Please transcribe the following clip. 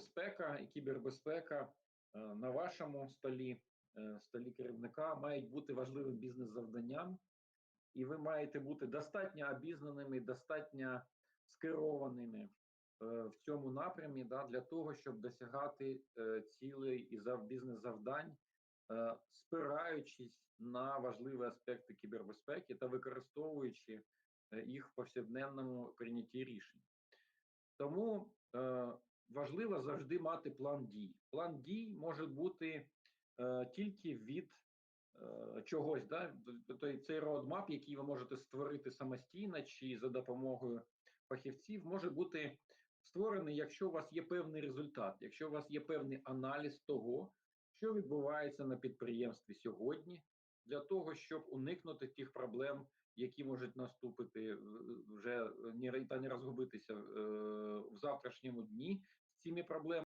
безпека і кібербезпека е, на вашому столі, е, столі керівника, мають бути важливим бізнес-завданням, і ви маєте бути достатньо обізнаними, достатньо скерованими е, в цьому напрямі да, для того, щоб досягати цілей і бізнес-завдань, спираючись на важливі аспекти кібербезпеки та використовуючи їх в повсякденному прийнятті рішень. Тому важливо завжди мати план дій. План дій може бути е, тільки від е, чогось, да? Тобто цей роадмап, який ви можете створити самостійно чи за допомогою фахівців, може бути створений, якщо у вас є певний результат, якщо у вас є певний аналіз того, що відбувається на підприємстві сьогодні, для того, щоб уникнути тих проблем, які можуть наступити е, вже не та не розгубитися е, в завтрашньому дні цими проблемами.